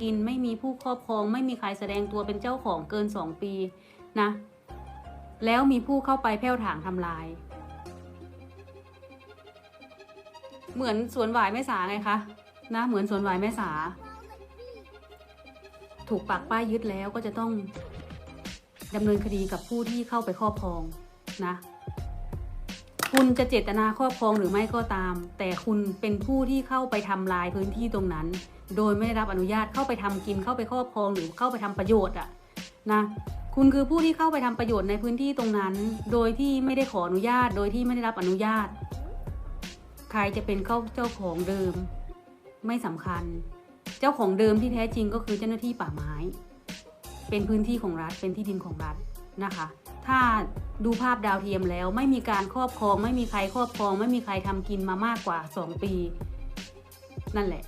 กิน ไม่มีผู้ครอบครอง ไม่มีใครแสดงตัวเป็นเจ้าของเกินสองปีนะ แล้วมีผู้เข้าไปแผ่วถางทำลาย เหมือนสวนหวายแม่สาไงคะนะเหมือนสวนหวายแม่สา ถูกปักป้ายยึดแล้วก็จะต้องดำเนินคดีกับผู้ที่เข้าไปครอบครองนะคุณจะเจตนาครอบครองหรือไม่ก็ตาม แต่คุณเป็นผู้ที่เข้าไปทำลายพื้นที่ตรงนั้น โดยไม่ได้รับอนุญาตเข้าไปทำกินเข้าไปครอบครองหรือเข้าไปทำประโยชน์อะนะคุณคือผู้ที่เข้าไปทำประโยชน์ในพื้นที่ตรงนั้น โดยที่ไม่ได้ขออนุญาต โดยที่ไม่ได้รับอนุญาต ใครจะเป็นเข้าเจ้าของเดิม ไม่สำคัญ เจ้าของเดิมที่แท้จริงก็คือเจ้าหน้าที่ป่าไม้ เป็นพื้นที่ของรัฐเป็นที่ดินของรัฐนะคะ ถ้าดูภาพดาวเทียมแล้วไม่มีการครอบครอง ไม่มีใครครอบครอง ไม่มีใครทำกินมามากกว่า 2 ปี นั่นแหละ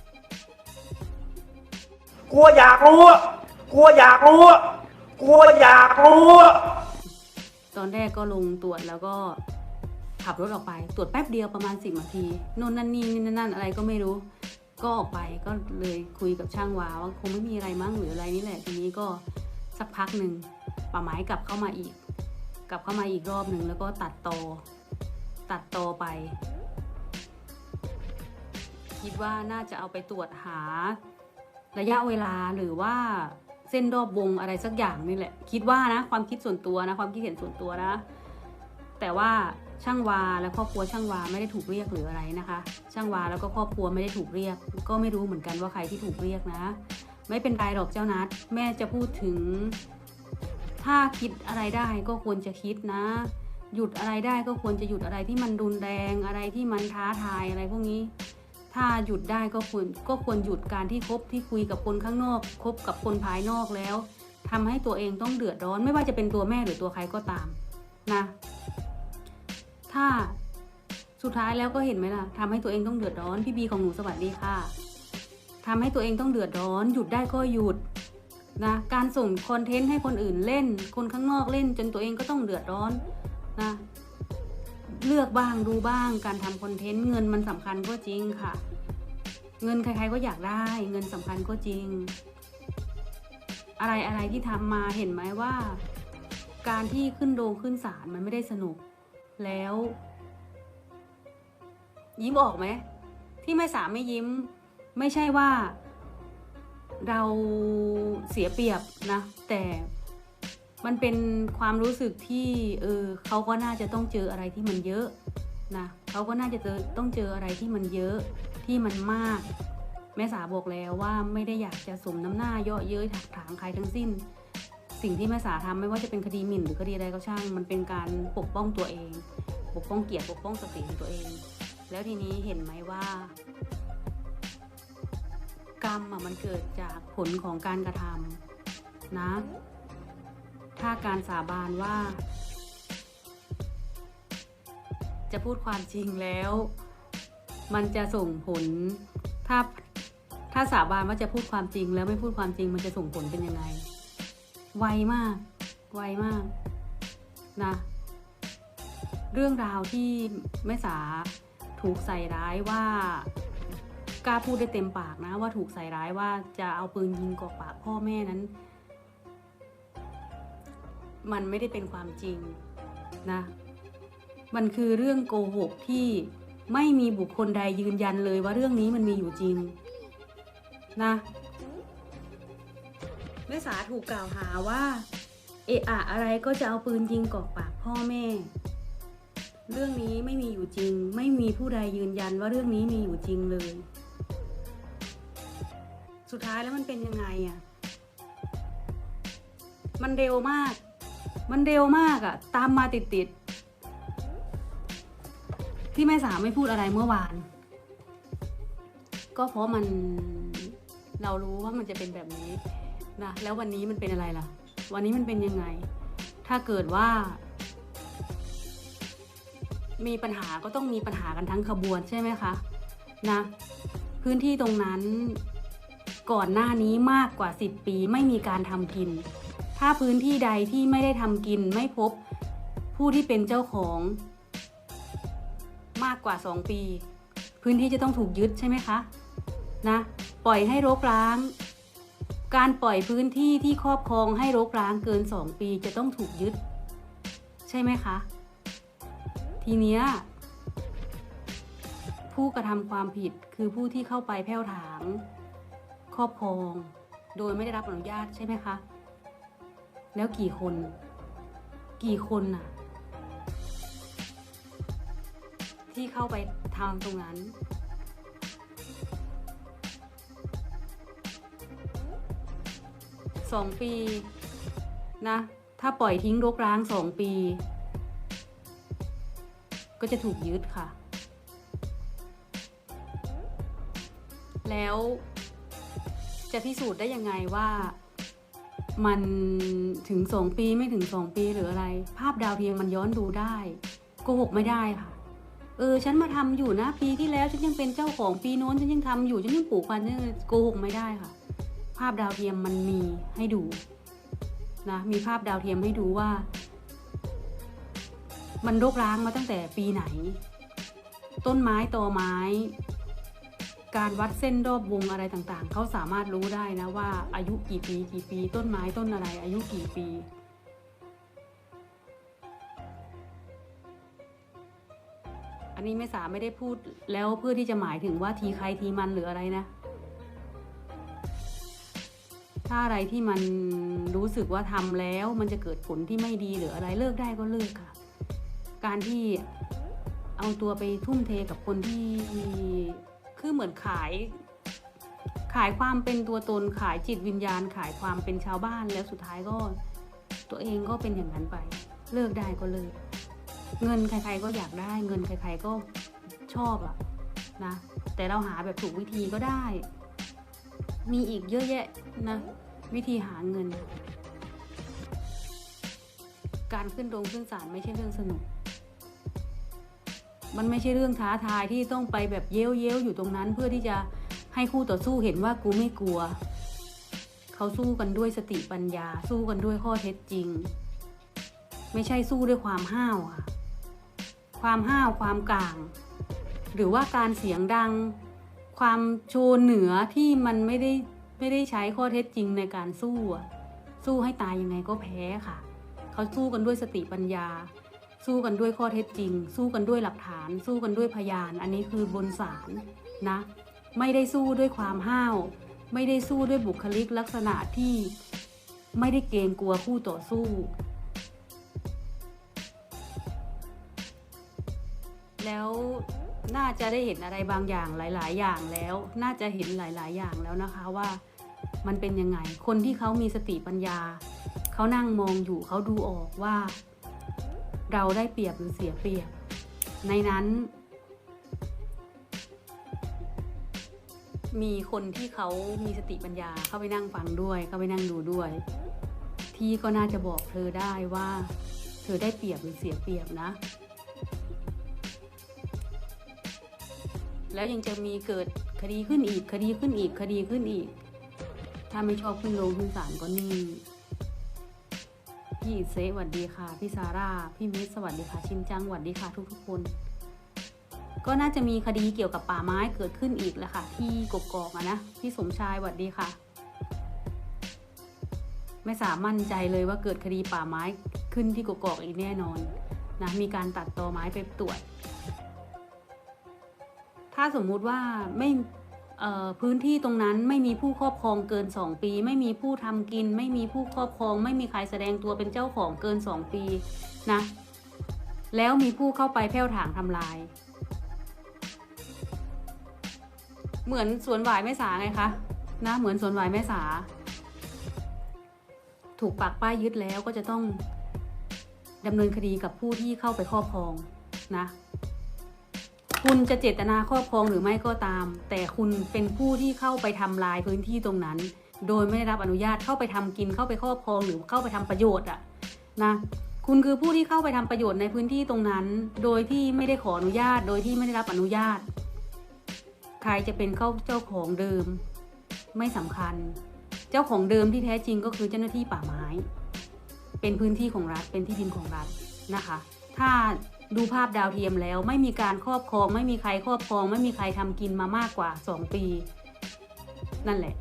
กลัวอยากรู้กลัวอยากรู้กลัวอยากรู้ตอนแรกก็ลงตรวจแล้วก็ขับรถออกไป ตรวจแป๊บเดียวประมาณสิบนาทีโน่นนั่นนี่นี่นั่นอะไรก็ไม่รู้ ก็ออกไปก็เลยคุยกับช่างวาว่าคงไม่มีอะไรมั้งหรืออะไรนี่แหละทีนี้ก็สักพักหนึ่งป่าไม้กลับเข้ามาอีก กลับเข้ามาอีกรอบหนึ่งแล้วก็ตัดตอตัดตอไป คิดว่าน่าจะเอาไปตรวจหา ระยะเวลาหรือว่าเส้นรอบวงอะไรสักอย่างนี่แหละ คิดว่านะ ความคิดส่วนตัวนะ ความคิดเห็นส่วนตัวนะ แต่ว่าช่างวาและครอบครัวช่างวาไม่ได้ถูกเรียกหรืออะไรนะคะ ช่างวาแล้วก็ครอบครัวไม่ได้ถูกเรียก ก็ไม่รู้เหมือนกันว่าใครที่ถูกเรียกนะ ไม่เป็นไรหรอกเจ้านัดแม่จะพูดถึง ถ้าคิดอะไรได้ก็ควรจะคิดนะ หยุดอะไรได้ก็ควรจะหยุดอะไรที่มันรุนแรงอะไรที่มันท้าทายอะไรพวกนี้ ถ้าหยุดได้ก็ควรก็ควรหยุดการที่คบที่คุยกับคนข้างนอกคบกับคนภายนอกแล้วทำให้ตัวเองต้องเดือดร้อน ไม่ว่าจะเป็นตัวแม่หรือตัวใครก็ตามนะ ถ้าสุดท้ายแล้วก็เห็นไหมล่ะทำให้ตัวเองต้องเดือดร้อนพี่บีของหนูสวัสดีค่ะทำให้ตัวเองต้องเดือดร้อน หยุดได้ก็หยุดนะการส่งคอนเทนต์ให้คนอื่นเล่น คนข้างนอกเล่น จนตัวเองก็ต้องเดือดร้อนนะ เลือกบ้างดูบ้างการทำคอนเทนต์เงินมันสำคัญก็จริงค่ะ เงินใครๆก็อยากได้เงินสำคัญก็จริง อะไรอะไรที่ทำมาเห็นไหมว่า การที่ขึ้นโรงขึ้นศาลมันไม่ได้สนุก แล้ว ยิ้มออกไหมที่ไม่สามไม่ยิ้ม ไม่ใช่ว่า เราเสียเปรียบนะ แต่ มันเป็นความรู้สึกที่เออเขาก็น่าจะต้องเจออะไรที่มันเยอะนะเขาก็น่าจะเจอต้องเจออะไรที่มันเยอะที่มันมาก แม่สาบอกแล้วว่าไม่ได้อยากจะสมน้ำหน้าเยาะเย้ยถักถางใครทั้งสิ้น สิ่งที่แม่สาทำไม่ว่าจะเป็นคดีหมิ่นหรือคดีอะไรก็ช่าง มันเป็นการปกป้องตัวเอง ปกป้องเกียรติปกป้องศักดิ์ศรีของตัวเอง แล้วทีนี้เห็นไหมว่า กรรมอะมันเกิดจากผลของการกระทำนะาการสาบานว่า จะพูดความจริงแล้ว มันจะส่งผลถ้าถ้าสาบานว่าจะพูดความจริง แล้วไม่พูดความจริงมันจะส่งผลเป็นยังไง ไวมาก ไวมากนะ เรื่องราวที่แม่สาถูกใส่ร้ายว่ากล้าพูดได้เต็มปากนะ ว่าถูกใส่ร้ายว่าจะเอาปืนยิงกอกปากพ่อแม่นั้น มันไม่ได้เป็นความจริงนะมันคือเรื่องโกหกที่ไม่มีบุคคลใดยืนยันเลยว่าเรื่องนี้มันมีอยู่จริงนะแม่สาถูกกล่าวหาว่า เอะอะอะไรก็จะเอาปืนยิงกอกปากพ่อแม่ เรื่องนี้ไม่มีอยู่จริง ไม่มีผู้ใดยืนยันว่าเรื่องนี้มีอยู่จริงเลย สุดท้ายแล้วมันเป็นยังไงอะ่ะ มันเร็วมาก มันเร็วมากอะ่ะตามมาติดติดๆที่แม่สามไม่พูดอะไรเมื่อวาน ก็เพราะมันเรารู้ว่ามันจะเป็นแบบนี้นะแล้ววันนี้มันเป็นอะไรล่ะ วันนี้มันเป็นยังไง ถ้าเกิดว่า มีปัญหาก็ต้องมีปัญหากันทั้งขบวนใช่ไหมคะนะพื้นที่ตรงนั้นก่อนหน้านี้มากกว่า 10 ปีไม่มีการทำกิน ถ้าพื้นที่ใดที่ไม่ได้ทำกินไม่พบผู้ที่เป็นเจ้าของ มากกว่า 2 ปี พื้นที่จะต้องถูกยึดใช่ไหมคะนะปล่อยให้รกร้าง การปล่อยพื้นที่ที่ครอบครองให้รกร้างเกินสองปีจะต้องถูกยึด ใช่ไหมคะ ทีเนี้ยผู้กระทำความผิดคือผู้ที่เข้าไปแผ่วถาง ครอบครอง โดยไม่ได้รับอนุญาตใช่ไหมคะ แล้วกี่คน กี่คนน่ะ ที่เข้าไปทำตรงนั้น สองปีนะ ถ้าปล่อยทิ้งรกร้างสองปี ก็จะถูกยึดค่ะ แล้วจะพิสูจน์ได้ยังไงว่า มันถึงสองปีไม่ถึงสองปีหรืออะไร ภาพดาวเทียมมันย้อนดูได้โกหกไม่ได้ค่ะ เออ ฉันมาทำอยู่นะปีที่แล้วฉันยังเป็นเจ้าของปีโน้นฉันยังทำอยู่ฉันยังปลูกพันธุ์ฉันโกหกไม่ได้ค่ะ ภาพดาวเทียมมันมีให้ดูนะมีภาพดาวเทียมให้ดูว่า มันรกร้างมาตั้งแต่ปีไหน ต้นไม้ตอไม้ การวัดเส้นรอบวงอะไรต่างๆ เขาสามารถรู้ได้นะว่าอายุกี่ปีกี่ปี ต้นไม้ต้นอะไร อายุกี่ปี อันนี้ไม่สาไม่ได้พูดแล้วเพื่อที่จะหมายถึงว่าทีใครทีมันหรืออะไรนะ ถ้าอะไรที่มันรู้สึกว่าทำแล้วมันจะเกิดผลที่ไม่ดีหรืออะไรเลิกได้ก็เลิกค่ะ การที่เอาตัวไปทุ่มเทกับคนที่ คือเหมือนขาย ขายความเป็นตัวตนขายจิตวิญญาณ ขายความเป็นชาวบ้านแล้วสุดท้ายก็ ตัวเองก็เป็นอย่างนั้นไป เลิกได้ก็เลิกเงินใครๆก็อยากได้ เงินใครๆก็ชอบอะนะ แต่เราหาแบบถูกวิธีก็ได้ มีอีกเยอะแยะนะ วิธีหาเงิน การขึ้นโรงขึ้นศาลไม่ใช่เรื่องสนุก มันไม่ใช่เรื่องท้าทายที่ต้องไปแบบเย้ยวเย้ยวอยู่ตรงนั้น เพื่อที่จะให้คู่ต่อสู้เห็นว่ากูไม่กลัว เขาสู้กันด้วยสติปัญญา สู้กันด้วยข้อเท็จจริง ไม่ใช่สู้ด้วยความห้าวค่ะ ความห้าวความกลาง หรือว่าการเสียงดัง ความโชว์เหนือที่มันไม่ได้ไม่ได้ใช้ข้อเท็จจริงในการสู้อะสู้ให้ตายยังไงก็แพ้ค่ะ เขาสู้กันด้วยสติปัญญา สู้กันด้วยข้อเท็จจริง สู้กันด้วยหลักฐาน สู้กันด้วยพยาน อันนี้คือบนศาลนะ ไม่ได้สู้ด้วยความห้าว ไม่ได้สู้ด้วยบุคลิกลักษณะที่ไม่ได้เกรงกลัวคู่ต่อสู้ แล้วน่าจะได้เห็นอะไรบางอย่างหลาย ๆ อย่างแล้ว น่าจะเห็นหลาย ๆ อย่างแล้วนะคะว่ามันเป็นยังไง คนที่เขามีสติปัญญา เขานั่งมองอยู่เขาดูออกว่า เราได้เปรียบหรือเสียเปรียบ ในนั้น มีคนที่เขามีสติปัญญาเข้าไปนั่งฟังด้วยเข้าไปนั่งดูด้วย ที่ก็น่าจะบอกเธอได้ว่า เธอได้เปรียบหรือเสียเปรียบนะ แล้วยังจะมีเกิดคดีขึ้นอีกคดีขึ้นอีกคดีขึ้นอีก ถ้าไม่ชอบขึ้นโรงขึ้นศาลก็นิ่ พี่เซสวัสดีค่ะ พี่ซาร่า พี่มิสสวัสดีค่ะ ชินจังสวัสดีค่ะทุกทุกๆคน ก็น่าจะมีคดีเกี่ยวกับป่าไม้เกิดขึ้นอีกแหละค่ะ ที่กกอกอะนะ พี่สมชายสวัสดีค่ะ ไม่สามมั่นใจเลยว่าเกิดคดีป่าไม้ขึ้นที่กกอกอีกแน่นอนนะมีการตัดตอไม้ไปตรวจ ถ้าสมมุติว่าไม่ พื้นที่ตรงนั้นไม่มีผู้ครอบครองเกิน 2 ปี ไม่มีผู้ทำกิน ไม่มีผู้ครอบครอง ไม่มีใครแสดงตัวเป็นเจ้าของเกิน 2 ปีนะแล้วมีผู้เข้าไปแผ่วถางทำลาย เหมือนสวนหวายแม่สาไงคะนะเหมือนสวนหวายแม่สา ถูกปักป้ายยึดแล้วก็จะต้องดำเนินคดีกับผู้ที่เข้าไปครอบครองนะ คุณจะเจตนาครอบครองหรือไม่ก็ตาม แต่คุณเป็นผู้ที่เข้าไปทำลายพื้นที่ตรงนั้น โดยไม่ได้รับอนุญาตเข้าไปทำกินเข้าไปครอบครองหรือเข้าไปทำประโยชน์อะนะคุณคือผู้ที่เข้าไปทำประโยชน์ในพื้นที่ตรงนั้น โดยที่ไม่ได้ขออนุญาต โดยที่ไม่ได้รับอนุญาต ใครจะเป็นเข้าเจ้าของเดิม ไม่สำคัญ เจ้าของเดิมที่แท้จริงก็คือเจ้าหน้าที่ป่าไม้ เป็นพื้นที่ของรัฐเป็นที่ดินของรัฐนะคะ ถ้า ดูภาพดาวเทียมแล้วไม่มีการครอบครอง ไม่มีใครครอบครอง ไม่มีใครทำกินมามากกว่า 2 ปี นั่นแหละ